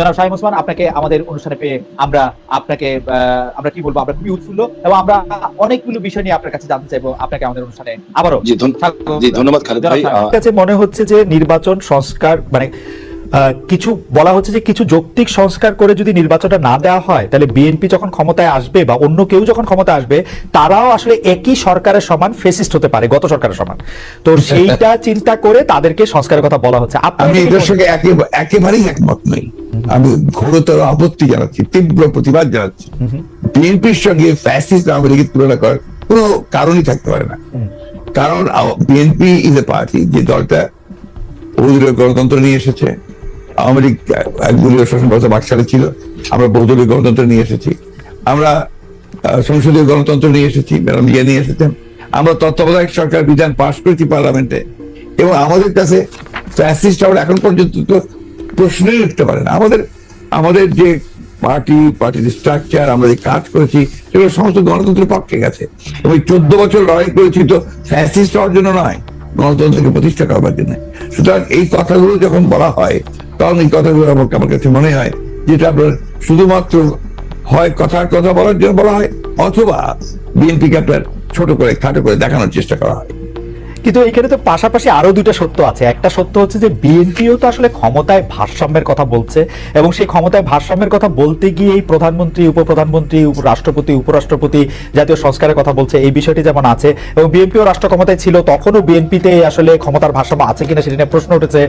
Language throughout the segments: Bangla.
জনাব শাহিম ওসমান আপনাকে আমাদের অনুষ্ঠানে পেয়ে আমরা আপনাকে আহ, আমরা কি বলব আমরা খুবই উৎফুল্ল এবং আমরা অনেকগুলো বিষয় নিয়ে আপনার কাছে জানতে চাইব আপনাকে আমাদের অনুষ্ঠানে আবারও ধন্যবাদ খালেদ ভাই। কাছে মনে হচ্ছে যে নির্বাচন সংস্কার মানে কিছু বলা হচ্ছে যে কিছু যৌক্তিক সংস্কার করে যদি নির্বাচনটা না দেওয়া হয় তাহলে বিএনপি যখন ক্ষমতায় আসবে বা অন্য কেউ যখন ক্ষমতায় আসবে তারাও আসলে একই সরকারের সমান ফেসিস্ট হতে পারে গত সরকারের সমান। তো সেইটা চিন্তা করে তাদেরকে সংস্কারের কথা বলা হচ্ছে। আমি এটার সঙ্গে একেবারেই একমত নই। আমি ঘোরতর আপত্তি জানাচ্ছি তীব্র প্রতিবাদ জানাচ্ছি। বিএনপির সঙ্গে ফ্যাসিস্ট আওয়ামী তুলনা করার কোনো কারণই থাকতে পারে না। কারণ বিএনপি ইজ এ পার্টি যে দলটা গণতন্ত্র নিয়ে এসেছে আওয়ামী ছিল। আমরা বহুদলীয় গণতন্ত্র নিয়ে এসেছি। আমরা সংসদীয় গণতন্ত্র নিয়ে এসেছি, ম্যাডাম ইয়ে নিয়ে এসেছেন। আমরা তত্ত্বাবধায়ক সরকার বিধান পাশ করেছি পার্লামেন্টে। এবং আমাদের কাছে ফ্যাসিস্ট আমরা এখন পর্যন্ত তো প্রশ্নই উঠতে পারে না। আমাদের আমাদের যে পার্টি, পার্টির স্ট্রাকচার আমরা যে কাজ করেছি, সেগুলো সমস্ত গণতন্ত্রের পক্ষে গেছে। এবং চোদ্দ বছর লড়াই করেছি তো ফ্যাসিস্ট হওয়ার জন্য নয়, গণতন্ত্রকে প্রতিষ্ঠা করবার জন্য। সুতরাং এই কথাগুলো যখন বলা হয় তখন এই কথাগুলো আমার আমার কাছে মনে হয় যেটা আপনার শুধুমাত্র হয় কথার কথা বলার জন্য বলা হয়, অথবা বিএনপিকে আপনার ছোট করে, খাটো করে দেখানোর চেষ্টা করা হয়। কিন্তু এখানে তো পাশাপাশি আরও দুটো সত্য আছে। একটা সত্য হচ্ছে যে বিএনপিও তো আসলে ক্ষমতায় ভারসাম্যের কথা বলছে এবং সেই ক্ষমতায় ভারসাম্যের কথা বলতে গিয়ে এই প্রধানমন্ত্রী, উপপ্রধানমন্ত্রী উপ- রাষ্ট্রপতি উপরাষ্ট্রপতি জাতীয় সংস্কারের কথা বলছে, এই বিষয়টি যেমন আছে এবং বিএনপিও রাষ্ট্র ক্ষমতায় ছিল, তখনও বিএনপিতে আসলে ক্ষমতার ভারসাম্য আছে কিনা সেটা নিয়ে প্রশ্ন উঠেছে।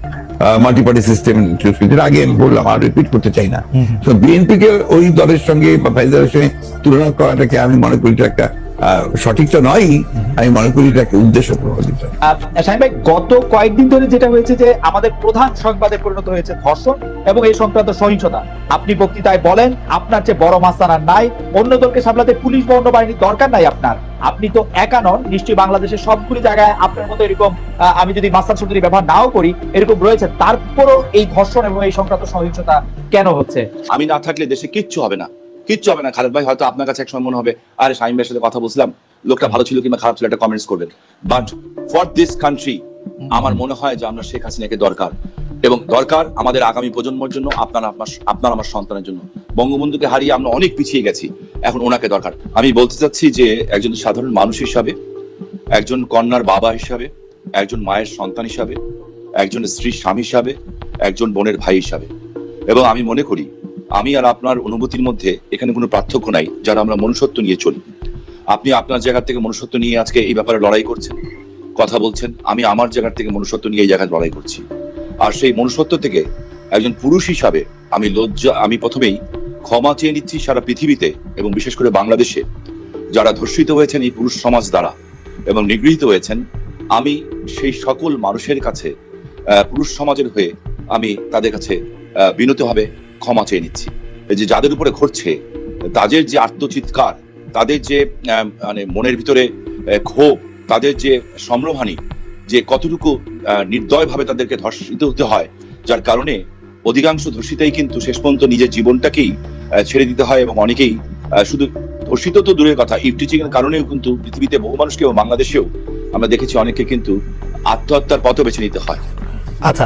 মাল্টি পার্টি সিস্টেম আগে আমি বললাম আর রিপিট করতে চাই না। তো বিএনপি কে ওই দলের সঙ্গে বা ফাইজারের সঙ্গে তুলনা করাটাকে আমি মনে করি একটা সঠিক তো নয় আমি মনে করি এটা একটা উদ্দেশ্য প্রভাবিত ভাই গত কয়েকদিন ধরে যেটা হয়েছে যে আমাদের প্রধান সংবাদে পরিণত হয়েছে ধর্ষণ এবং এই সংক্রান্ত সহিংসতা। আপনি বক্তৃতায় বলেন আপনার চেয়ে বড় মাস্তান আর নাই অন্য দলকে সামলাতে পুলিশ বা অন্য বাহিনীর দরকার নাই আপনার। আপনি তো একা নন নিশ্চয়ই বাংলাদেশের সবগুলি জায়গায় আপনার মতো এরকম আহ, আমি যদি মাস্তান শব্দটি ব্যবহার নাও করি এরকম রয়েছে তারপরও এই ধর্ষণ এবং এই সংক্রান্ত সহিংসতা কেন হচ্ছে? আমি না থাকলে দেশে কিচ্ছু হবে না। কিচ্ছু হবে না। খালেদ ভাই, হয়তো আপনার কাছে এক সময় মনে হবে, আরে শাহিম ভাইয়ের সাথে কথা বলছিলাম, লোকটা ভালো ছিল কিংবা খারাপ ছিল একটা কমেন্টস করবেন। বাট ফর দিস কান্ট্রি আমার মনে হয় যে আমরা শেখ হাসিনাকে দরকার। এবং দরকার আমাদের আগামী প্রজন্মের জন্য আপনার আপনার, আমার সন্তানের জন্য। বঙ্গবন্ধুকে হারিয়ে আমরা অনেক পিছিয়ে গেছি, এখন ওনাকে দরকার। আমি বলতে চাচ্ছি যে একজন সাধারণ মানুষ হিসাবে, একজন কন্যার বাবা হিসাবে, একজন মায়ের সন্তান হিসাবে, একজন স্ত্রীর স্বামী হিসাবে, একজন বোনের ভাই হিসাবে। এবং আমি মনে করি আমি আর আপনার অনুভূতির মধ্যে এখানে কোনো পার্থক্য নাই যারা আমরা মনুষ্যত্ব নিয়ে চলি। আপনি আপনার জায়গা থেকে মনুষ্যত্ব নিয়ে আজকে এই ব্যাপারে লড়াই করছেন কথা বলছেন আমি আমার জায়গা থেকে মনুষ্যত্ব নিয়ে এই জায়গায় লড়াই করছি। আর সেই মনুষ্যত্ব থেকে একজন পুরুষ হিসাবে আমি লজ্জা আমি প্রথমেই ক্ষমা চেয়ে নিচ্ছি সারা পৃথিবীতে এবং বিশেষ করে বাংলাদেশে যারা ধর্ষিত হয়েছেন এই পুরুষ সমাজ দ্বারা এবং নিগৃহীত হয়েছেন আমি সেই সকল মানুষের কাছে পুরুষ সমাজের হয়ে আমি তাদের কাছে আহ, বিনীতভাবে ক্ষমা চেয়ে নিচ্ছি। যে যাদের উপরে ঘটছে, তাদের যে আত্মচিৎকার, তাদের যে মানে মনের ভিতরে ক্ষোভ, তাদের যে সম্রহানি যে কতটুকু নির্দয়ভাবে তাদেরকে ধর্ষিত হতে হয়, যার কারণে অধিকাংশ ধর্ষিতাই কিন্তু শেষ পর্যন্ত নিজের জীবনটাকেই ছেড়ে দিতে হয় এবং অনেকেই শুধু ধর্ষিত তো দূরের কথা ইফটিচিং এর কারণেও কিন্তু পৃথিবীতে বহু মানুষকে এবং বাংলাদেশেও আমরা দেখেছি অনেকে কিন্তু আত্মহত্যার পথ বেছে নিতে হয়। আচ্ছা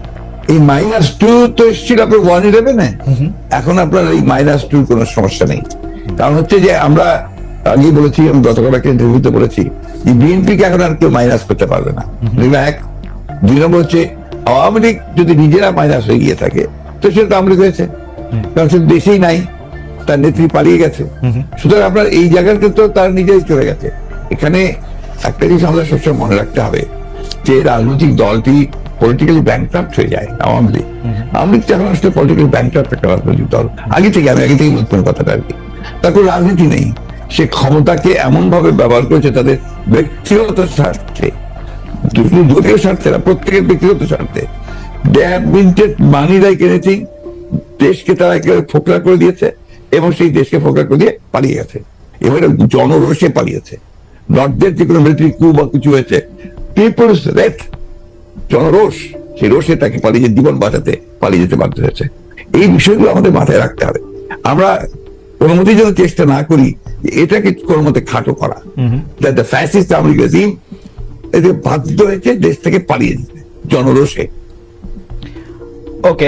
এই মাইনাস টু তো এসেছিল আপনার ওয়ান ইলেভেনে এখন আপনার এই মাইনাস টু কোনো সমস্যা নেই। কারণ হচ্ছে যে আমরা আগে বলেছি আমি গতকাল একটা ইন্টারভিউতে বলেছি যে বিএনপিকে এখন আর কেউ মাইনাস করতে পারবে না। এক দুই নম্বর হচ্ছে আওয়ামী লীগ যদি নিজেরা মাইনাস হয়ে গিয়ে থাকে তো সেটা তো আওয়ামী লীগ হয়েছে। কারণ সে দেশেই নাই তার নেত্রী পালিয়ে গেছে। সুতরাং আপনার এই জায়গাতে তো তার নিজেই চলে গেছে। এখানে একটা জিনিস আমাদের সবসময় মনে রাখতে হবে যে রাজনৈতিক দলটি পলিটিক্যালি ব্যাংক্রাফ্ট হয়ে যায় আওয়ামী লীগ। আওয়ামী লীগ তো এখন আসলে পলিটিক্যালি ব্যাংক্রাফ্ট একটা রাজনৈতিক দল। আগে থেকে আমি আগে থেকেই বলতাম কথাটা আর কি। তার কোনো রাজনীতি নেই। সে ক্ষমতাকে এমন ভাবে ব্যবহার করেছে তাদের ব্যক্তিগত স্বার্থে শুধু দলীয় স্বার্থে না প্রত্যেকের ব্যক্তিগত স্বার্থে। They have minted money like anything দেশকে তারা একেবারে ফোকলা করে দিয়েছে এবং সেই দেশকে ফোকলা করে দিয়ে পালিয়ে গেছে। এবারে জনরোষে পালিয়েছে। নর্থদের যে কোনো মিলিটারি কু বা কিছু হয়েছে। পিপলস রেট জনরোষ সেই রোষে তাকে পালিয়ে জীবন বাঁচাতে পালিয়ে যেতে বাধ্য হয়েছে। এই বিষয়গুলো আমাদের মাথায় রাখতে হবে। আমরা কোনো মতেই যেন চেষ্টা না করি এটাকে কোনো মতে খাটো করা। দ্য ফ্যাসিস্ট আওয়ামী রেজিম এতে বাধ্য হয়েছে দেশ থেকে পালিয়ে যেতে জনরোষে। ওকে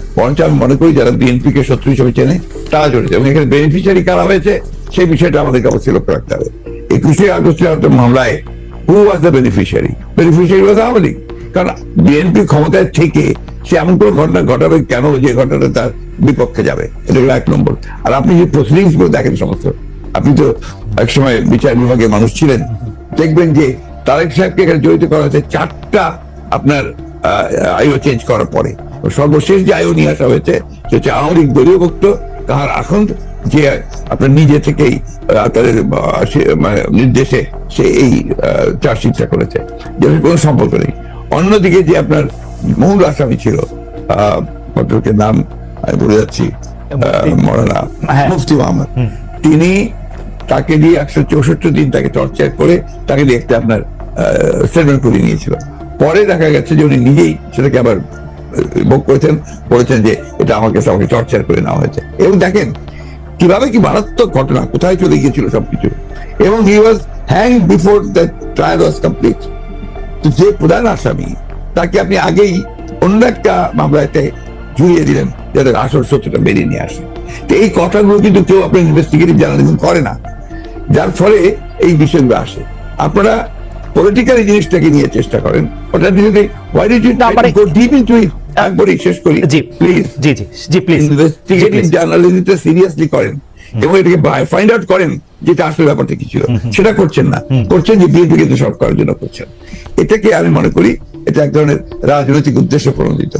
বরঞ্চ আমি মনে করি যারা বিএনপি কে শত্রু হিসেবে চেনে, তারা জড়িত। এবং এখানে বেনিফিশিয়ারি কারা হয়েছে, সেই বিষয়টা আমাদেরকে অবশ্যই লক্ষ্য রাখতে হবে। একুশে আগস্টের মামলায় who was the beneficiary beneficiary was Awami League. কারণ বিএনপি ক্ষমতায় থেকে সে এমন কোনো ঘটনা ঘটাবে কেন যে ঘটনাটা তার বিপক্ষে যাবে? এটা হলো এক নম্বর। আর আপনি যে প্রসিডিংসগুলো দেখেন সমস্ত, আপনি তো একসময় বিচার বিভাগের মানুষ ছিলেন, দেখবেন যে তারেক সাহেবকে এখানে জড়িত করা হয়েছে চারটা আপনার আইও চেঞ্জ করার পরে। সর্বশেষ যে আইও নিয়ে আসা হয়েছে সে হচ্ছে আওয়ামী লীগ দলীয় ভক্ত তাহার এখন যে আপনার নিজে থেকেই তাদের মানে নির্দেশে সে এই চার্জশিটটা করেছে। যেটার কোনো সম্পর্ক নেই। অন্যদিকে যে আপনার মূল আসামি ছিল নাম আমি বলে যাচ্ছি মৌলানা হ্যাঁ। মুফতি মোহাম্মদ। তিনি তাকে দিয়ে একশো চৌষট্টি দিন তাকে টর্চার করে তাকে দিয়ে একটা আপনার স্টেটমেন্ট করে নিয়েছিল। পরে দেখা গেছে যে উনি নিজেই সেটাকে আবার ভোগ করেছেন বলেছেন যে এটা আমার কাছে আমাকে টর্চার করে নেওয়া হয়েছে। এবং দেখেন কীভাবে কি মারাত্মক ঘটনা কোথায় চলে গিয়েছিল সবকিছু। এবং he was hang before the trial was complete তো যে প্রধান আসামি তাকে আপনি আগেই অন্য একটা মামলাতে জুড়িয়ে দিলেন যাতে আসল সত্যটা বেরিয়ে নিয়ে আসে। তো এই কথাগুলো কিন্তু কেউ আপনার ইনভেস্টিগেটিভ জার্নালিজম করে না। যার ফলে এই বিষয়গুলো আসে। আপনারা পলিটিক্যাল জিনিসটাকে নিয়ে চেষ্টা করেন। ওটা যদি why did you না, try to মানে- একবারই শেষ করি। জি। প্লিজ জি জি। জি প্লিজ ইনভেস্টিগেটিভ জার্নালিজমটা সিরিয়াসলি করেন এবং এটাকে ফাইন্ড আউট করেন যেটা আসলে ব্যাপারটা কি ছিল। সেটা করছেন না। করছেন যে বিএনপি কিন্তু সব করার জন্য করছেন। এটাকে আমি মনে করি এটা এক ধরনের রাজনৈতিক উদ্দেশ্য প্রণোদিত।